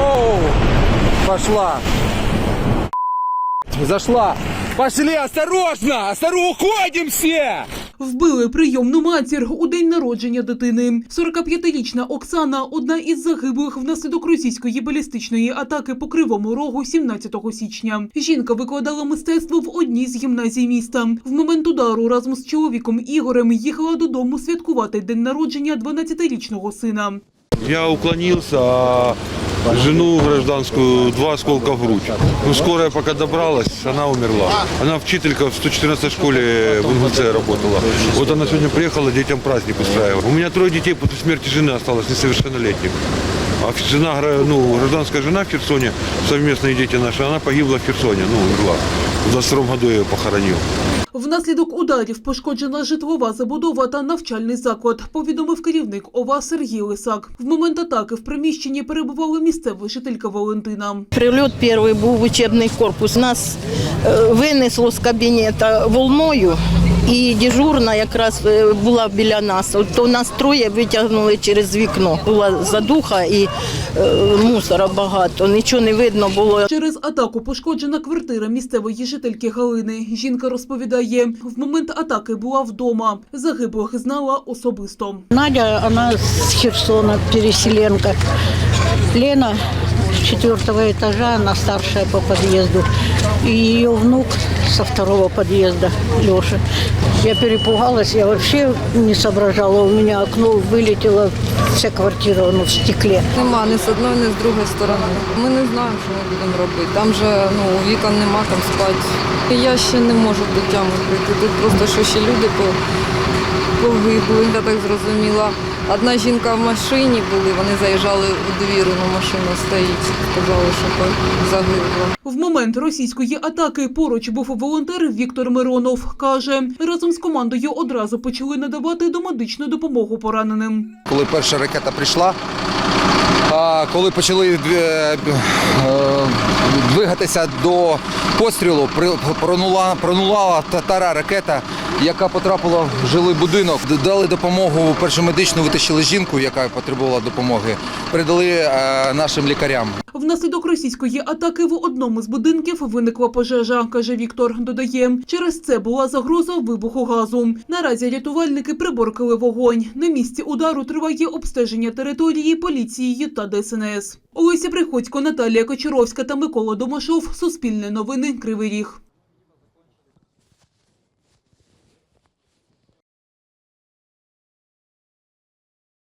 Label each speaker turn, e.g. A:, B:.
A: Оу, пошла. Зашла. Пошли, осторожно, осторожно, уходим все.
B: Вбили прийомну матір у день народження дитини. 45-річна Оксана – одна із загиблих внаслідок російської балістичної атаки по Кривому Рогу 17 січня. Жінка викладала мистецтво в одній з гімназій міста. В момент удару разом з чоловіком Ігорем їхала додому святкувати день народження 12-річного сина.
C: Я уклонился, а жену гражданскую два осколка в грудь. Ну, скорая пока добралась, она умерла. Она вчителька в 114 школе в Ингульце работала. Вот она сегодня приехала детям праздник устраивать. У меня трое детей после смерти жены осталось несовершеннолетних. А жена, ну, гражданская жена в Херсоне, совместные дети наши, она погибла в Херсоне, ну, умерла. В 22 году я ее похоронил.
B: Внаслідок ударів пошкоджена житлова забудова та навчальний заклад, повідомив керівник ОВА Сергій Лисак. В момент атаки в приміщенні перебувала місцева жителька Валентина.
D: Прильот перший був в учебний корпус. Нас е, винесло з кабінету волною, і дежурна якраз е, була біля нас. От то нас троє витягнули через вікно. Була задуха і е, мусора багато. Нічого не видно було.
B: Через атаку пошкоджена квартира місцевої жительки Галини. Жінка розповідає, в момент атаки була вдома. Загиблих знала особисто.
E: Надя, она с Херсона, переселенка. Лена с четвертого этажа, она старшая по подъезду. И ее внук со второго подъезда, Леша. Я перепугалась, я вообще не соображала. У меня окно вылетело, вся квартира ну, в стекле.
F: Нема ні з одної, ні з другої сторони. Ми не знаємо, що ми будемо робити. Там же ну, вікон нема, там спать. І я ще не можу до тями прийти. Тут просто що ще люди по- погибли. Я так зрозуміла. Одна жінка в машині були, вони заїжджали у двір, ну машина стоїть. Сказали, що загибла.
B: В момент російської атаки поруч був волонтер Віктор Миронов. Каже, разом з командою одразу почали надавати домедичну допомогу пораненим.
A: Коли перша ракета прийшла, а коли почали е, е, двигатися до пострілу, пронула, пронула татара ракета, яка потрапила в жилий будинок. Дали допомогу першу медичну, витащили жінку, яка потребувала допомоги, передали е, нашим лікарям.
B: Внаслідок російської атаки в одному з будинків виникла пожежа, каже Віктор. Додає, через це була загроза вибуху газу. Наразі рятувальники приборкали вогонь. На місці удару триває обстеження території поліцією та ДСНС. Олеся Приходько, Наталія Кочаровська та Микола Домашов. Суспільне новини. Кривий Ріг.